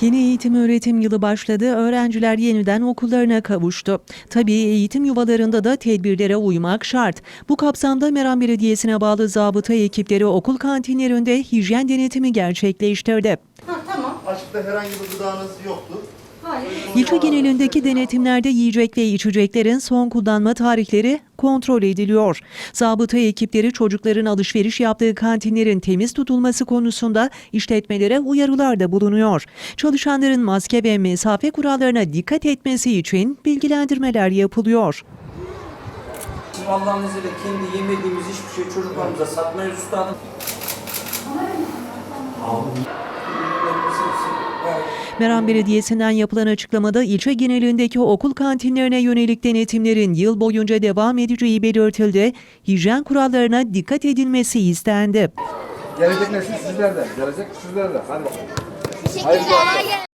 Yeni eğitim öğretim yılı başladı. Öğrenciler yeniden okullarına kavuştu. Tabii eğitim yuvalarında da tedbirlere uymak şart. Bu kapsamda Meram Belediyesi'ne bağlı zabıta ekipleri okul kantinlerinde hijyen denetimi gerçekleştirdi. Ha tamam. Açıkta herhangi bir gıdanız yoktu. İlçe genelindeki denetimlerde yiyecek ve içeceklerin son kullanma tarihleri kontrol ediliyor. Zabıta ekipleri çocukların alışveriş yaptığı kantinlerin temiz tutulması konusunda işletmelere uyarılarda bulunuyor. Çalışanların maske ve mesafe kurallarına dikkat etmesi için bilgilendirmeler yapılıyor. Şimdi Allah'ın izniyle kendi yemediğimiz hiçbir şey çocuklarımıza satmayız üstadım. Meram Belediyesi'nden yapılan açıklamada ilçe genelindeki okul kantinlerine yönelik denetimlerin yıl boyunca devam edeceği belirtildi. Hijyen kurallarına dikkat edilmesi istendi. Gelecek nesil sizlerden. Gelecek sizlerden. Hadi bakalım. Teşekkürler.